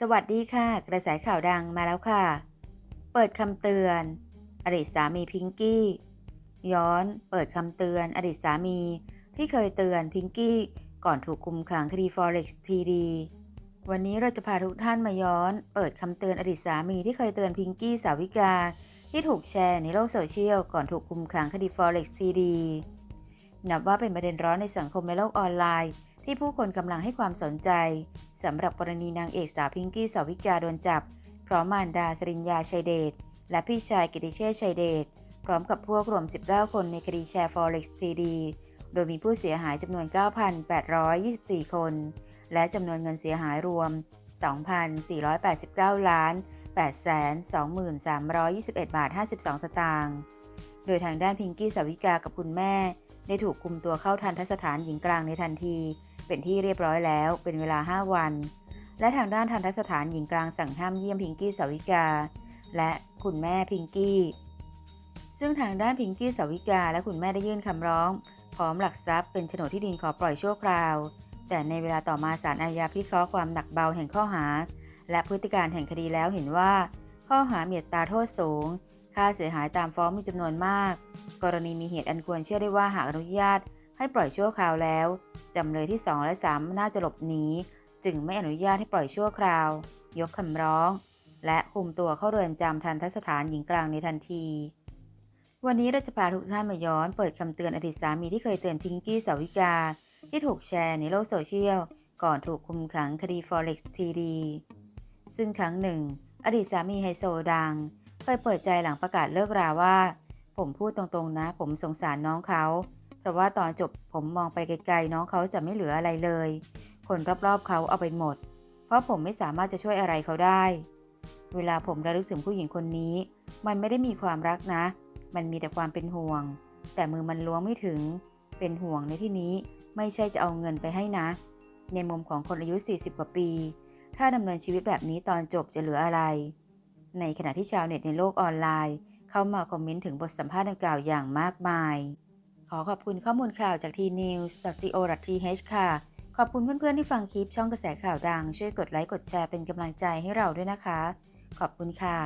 สวัสดีค่ะ กระแสข่าวดังมาแล้วค่ะ เปิดคำเตือน อดีตสามีพิงกี้ ย้อนเปิดคำเตือนอดีตสามีที่เคยเตือนพิงกี้ก่อนถูกคุมขังคดี Forex TD วันนี้เราจะพาทุกท่านมาย้อน เปิดคำเตือนอดีตสามีที่เคยเตือนพิงกี้สาวิกา ที่ถูกแชร์ในโลกโซเชียลก่อนถูกคุมขังคดี Forex TD นับว่าเป็นประเด็นร้อนในสังคมในโลกออนไลน์ ที่ผู้คนกำลังให้ความสนใจสำหรับกรณีนางเอกสาวพิงกี้สาวิกาโดนจับ พร้อมมารดาสริญญาชัยเดชและพี่ชายกิติเชษชัยเดชพร้อมกับพวกรวม 19 คนในคดีแชร์ Forex TD โดยมีผู้เสียหายจำนวน 9,824 คน และจำนวนเงินเสียหายรวม 2,489 ล้าน 823,321 บาท 52 สตางค์ โดยทางด้านพิงกี้สาวิกากับคุณแม่ ได้ถูกคุมตัวเข้าทันทสถานหญิงกลางในทันที เป็นที่เรียบร้อยแล้ว เป็นเวลา 5 วัน และทางด้านทันทสถานหญิงกลางสั่งห้ามเยี่ยมพิงกี้สาวิกา และคุณแม่พิงกี้ ซึ่งทางด้านพิงกี้สาวิกา และคุณแม่ได้ยื่นคำร้อง พร้อมหลักทรัพย์เป็นโฉนดที่ดินขอปล่อยชั่วคราว แต่ในเวลาต่อมาศาลอาญาพิเคราะห์ความหนักเบาแห่งข้อหา และพฤติการแห่งคดีแล้วเห็นว่า ข้อหาเมีอัตาโทษสูง ค่าเสียหายตามฟ้องมีจำนวนมาก กรณีมีเหตุอันควรเชื่อได้ว่าหากอนุญาต ให้ปล่อยชั่วคราวแล้วจำเลยที่ 2 และ 3 น่าจะหลบหนีจึงไม่อนุญาตให้ปล่อยชั่วคราว ยกคำร้อง และคุมตัวเข้าเรือนจำทันทสถานหญิงกลางในทันที วันนี้เราจะพาทุกท่านมาย้อนเปิดคำเตือนอดีตสามีที่เคยเตือนพิงกี้สาวิกา ที่ถูกแชร์ในโลกโซเชียล ก่อนถูกคุมขังคดี Forex TD ซึ่งครั้งหนึ่ง อดีตสามีไฮโซดัง เคยเปิดใจหลังประกาศเลิกราว่า ผมพูดตรงๆนะ ผมสงสารน้องเขา เพราะว่าตอนจบผมมองไปไกลๆ น้องเขาจะไม่เหลืออะไรเลย คนรอบๆเขาเอาไปหมด เพราะผมไม่สามารถจะช่วยอะไรเขาได้ เวลาผมระลึกถึงผู้หญิงคนนี้ มันไม่ได้มีความรักนะ มันมีแต่ความเป็นห่วง แต่มือมันล้วงไม่ถึง เป็นห่วงในที่นี้ไม่ใช่จะเอาเงินไปให้นะ ในมุมของคนอายุ 40 กว่าปี ถ้าดำเนินชีวิตแบบนี้ตอนจบจะเหลืออะไร ในขณะที่ชาวเน็ตในโลกออนไลน์ เข้ามาคอมเมนต์ถึงบทสัมภาษณ์ดังกล่าวอย่างมากมาย ขอขอบคุณข้อมูลข่าวจากทีนิวส์ c o t h ค่ะ ขอบคุณเพื่อนๆที่ฟังคลิปช่องกระแสข่าวดัง ช่วยกดไลค์กดแชร์เป็นกำลังใจให้เราด้วยนะคะ ขอบคุณค่ะ